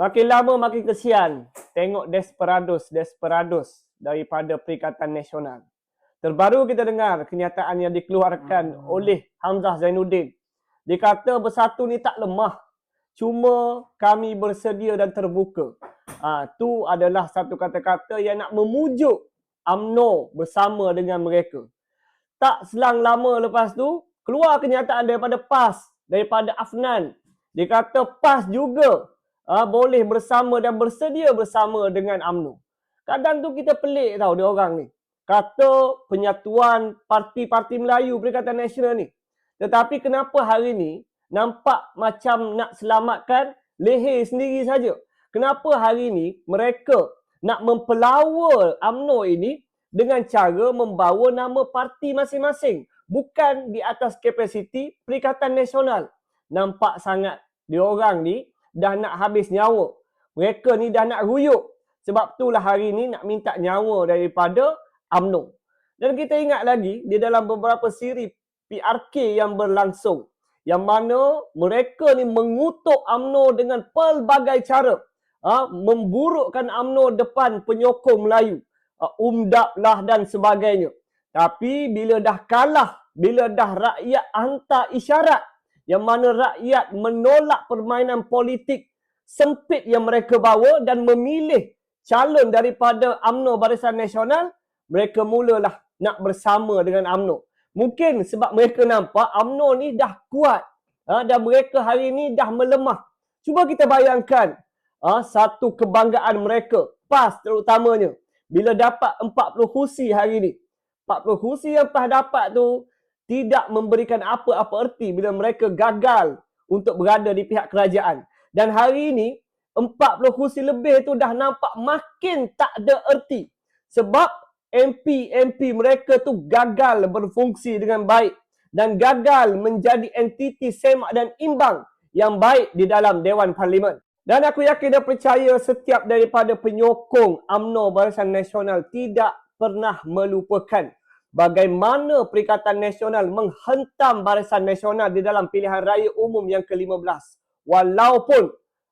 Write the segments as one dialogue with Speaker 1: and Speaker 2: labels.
Speaker 1: Makin lama makin kesian tengok desperados desperados daripada Perikatan Nasional. Terbaru kita dengar kenyataan yang dikeluarkan oleh Hamzah Zainuddin. Dia kata bersatu ni tak lemah. Cuma kami bersedia dan terbuka. Ah, ha, tu adalah satu kata-kata yang nak memujuk AMNO bersama dengan mereka. Tak selang lama lepas tu, keluar kenyataan daripada PAS, daripada Afnan. Dia kata PAS juga uh, boleh bersama dan bersedia bersama dengan AMNO. Kadang tu kita pelik tau dia orang ni. Kata penyatuan parti-parti Melayu Perikatan Nasional ni. Tetapi kenapa hari ni nampak macam nak selamatkan leher sendiri saja? Kenapa hari ni mereka nak mempelawa AMNO ini dengan cara membawa nama parti masing-masing. Bukan di atas kapasiti Perikatan Nasional. Nampak sangat diorang ni dah nak habis nyawa. Mereka ni dah nak ruyuk. Sebab itulah hari ni nak minta nyawa daripada AMNO. Dan kita ingat lagi di dalam beberapa siri PRK yang berlangsung. Yang mana mereka ni mengutuk AMNO dengan pelbagai cara. Ha, memburukkan AMNO depan penyokong Melayu. Ha, umdap lah dan sebagainya. Tapi bila dah kalah, bila dah rakyat hantar isyarat yang mana rakyat menolak permainan politik sempit yang mereka bawa dan memilih calon daripada AMNO Barisan Nasional, mereka mulalah nak bersama dengan AMNO. Mungkin sebab mereka nampak AMNO ni dah kuat ha, dan mereka hari ni dah melemah. Cuba kita bayangkan ha, satu kebanggaan mereka, PAS terutamanya, bila dapat 40 kursi hari ni. 40 kursi yang PAS dapat tu tidak memberikan apa-apa erti bila mereka gagal untuk berada di pihak kerajaan. Dan hari ini, 40 kursi lebih itu dah nampak makin tak ada erti. Sebab MP-MP mereka tu gagal berfungsi dengan baik dan gagal menjadi entiti semak dan imbang yang baik di dalam Dewan Parlimen. Dan aku yakin dan percaya setiap daripada penyokong AMNO Barisan Nasional tidak pernah melupakan bagaimana Perikatan Nasional menghentam Barisan Nasional di dalam pilihan raya umum yang ke-15. Walaupun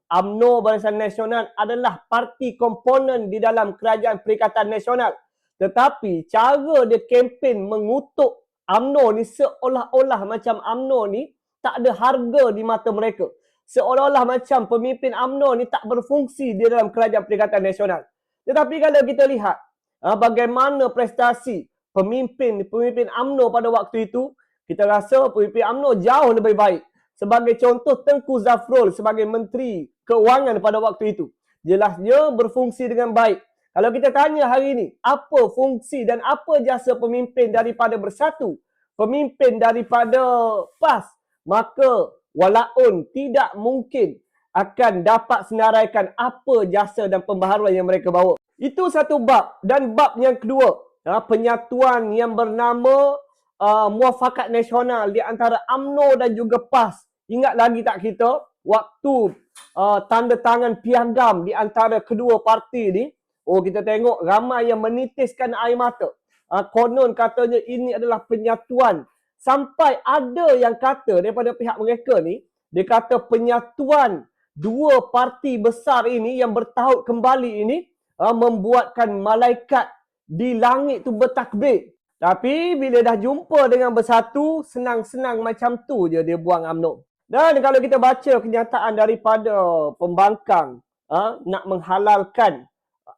Speaker 1: UMNO Barisan Nasional adalah parti komponen di dalam kerajaan Perikatan Nasional. Tetapi cara dia kempen mengutuk UMNO ni seolah-olah macam UMNO ni tak ada harga di mata mereka. Seolah-olah macam pemimpin UMNO ni tak berfungsi di dalam kerajaan Perikatan Nasional. Tetapi kalau kita lihat ah, bagaimana prestasi pemimpin-pemimpin UMNO pada waktu itu, kita rasa pemimpin UMNO jauh lebih baik. Sebagai contoh Tengku Zafrul sebagai Menteri Keuangan pada waktu itu. Jelasnya berfungsi dengan baik. Kalau kita tanya hari ini, apa fungsi dan apa jasa pemimpin daripada bersatu? Pemimpin daripada PAS? Maka walaun tidak mungkin akan dapat senaraikan apa jasa dan pembaharuan yang mereka bawa. Itu satu bab. Dan bab yang kedua, uh, penyatuan yang bernama uh, muafakat nasional di antara AMNO dan juga PAS. Ingat lagi tak kita waktu uh, tanda tangan piagam di antara kedua parti ni, oh kita tengok ramai yang menitiskan air mata. Uh, konon katanya ini adalah penyatuan sampai ada yang kata daripada pihak mereka ni, dia kata penyatuan dua parti besar ini yang bertaut kembali ini uh, membuatkan malaikat di langit tu bertakbir. Tapi bila dah jumpa dengan bersatu, senang-senang macam tu je dia buang UMNO. Dan kalau kita baca kenyataan daripada pembangkang ha, nak menghalalkan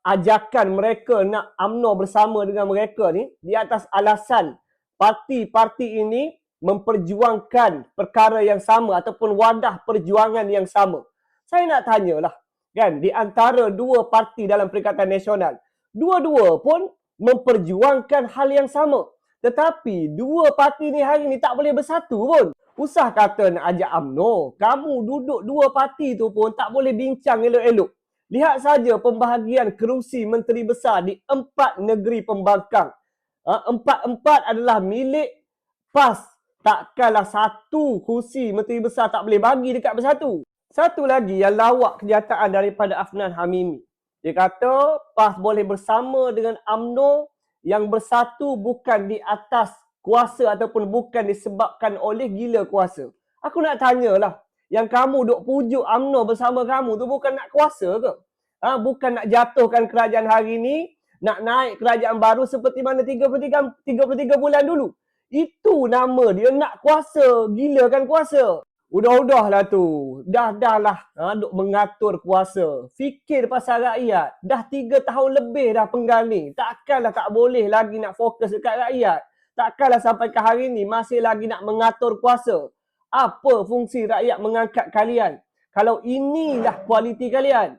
Speaker 1: ajakan mereka nak UMNO bersama dengan mereka ni di atas alasan parti-parti ini memperjuangkan perkara yang sama ataupun wadah perjuangan yang sama. Saya nak tanyalah kan di antara dua parti dalam Perikatan Nasional, dua-dua pun memperjuangkan hal yang sama. Tetapi dua parti ni hari ni tak boleh bersatu pun. Usah kata nak ajak UMNO. Kamu duduk dua parti tu pun tak boleh bincang elok-elok. Lihat saja pembahagian kerusi menteri besar di empat negeri pembangkang. Ha, empat-empat adalah milik PAS. Takkanlah satu kursi menteri besar tak boleh bagi dekat bersatu. Satu lagi yang lawak kenyataan daripada Afnan Hamimi. Dia kata PAS boleh bersama dengan AMNO yang bersatu bukan di atas kuasa ataupun bukan disebabkan oleh gila kuasa. Aku nak tanyalah, yang kamu duk pujuk UMNO bersama kamu tu bukan nak kuasa ke? Ha, bukan nak jatuhkan kerajaan hari ni, nak naik kerajaan baru seperti mana 33 33 bulan dulu. Itu nama dia nak kuasa, gila kan kuasa. Udah-udahlah tu. Dah dah lah ha, duk mengatur kuasa. Fikir pasal rakyat. Dah tiga tahun lebih dah penggal ni. Takkanlah tak boleh lagi nak fokus dekat rakyat. Takkanlah sampai ke hari ni masih lagi nak mengatur kuasa. Apa fungsi rakyat mengangkat kalian? Kalau inilah kualiti kalian.